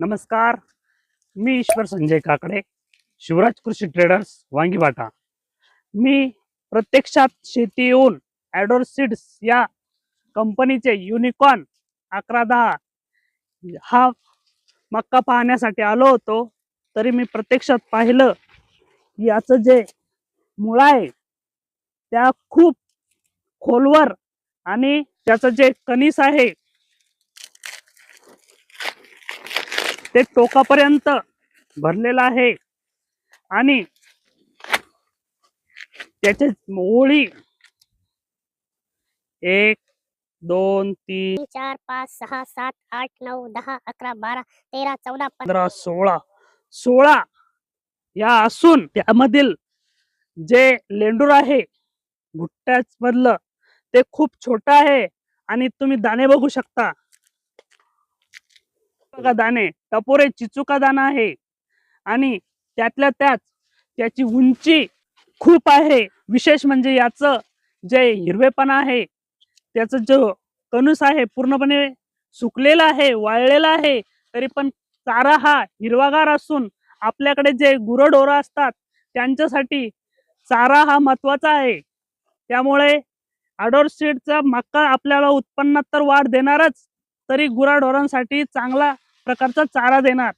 नमस्कार. मी ईश्वर संजय काकडे शिवराज कृषी ट्रेडर्स वांगीवाटा मी प्रत्यक्षात शेती येऊन ॲडोर सीड्स या कंपनीचे युनिकॉन अकरा दहा हा मक्का पाहण्यासाठी आलो होतो. तरी मी प्रत्यक्षात पाहिलं की याचं जे मुळा आहे त्या खूप खोलवर आणि त्याचं जे कणीस आहे ते टोकापर्यंत भरलेलं आहे. आणि त्याचे ओळी एक दोन तीन चार पाच सहा सात आठ नऊ दहा अकरा बारा तेरा चौदा पंधरा सोळा. सोळा या असून त्यामधील जे लेंडूर आहे भुट्ट्याच मधलं ते खूप छोट आहे आणि तुम्ही दाणे बघू शकता. का दाणे टपोरे चिचुका दाणा आहे. आणि त्यातल्या त्यात त्याची उंची खूप आहे. विशेष म्हणजे याचं जे हिरवेपणा आहे त्याचं जो कणूस आहे पूर्णपणे सुकलेला आहे वाळलेला आहे तरी पण चारा हा हिरवागार असून आपल्याकडे जे गुरंढोरं असतात त्यांच्यासाठी चारा हा महत्त्वाचा आहे. त्यामुळे आडोर सीडचा मक्का आपल्याला उत्पन्नात तर वाढ देणारच तरी गुराढोरांसाठी चांगला प्रकारचा चारा देणार.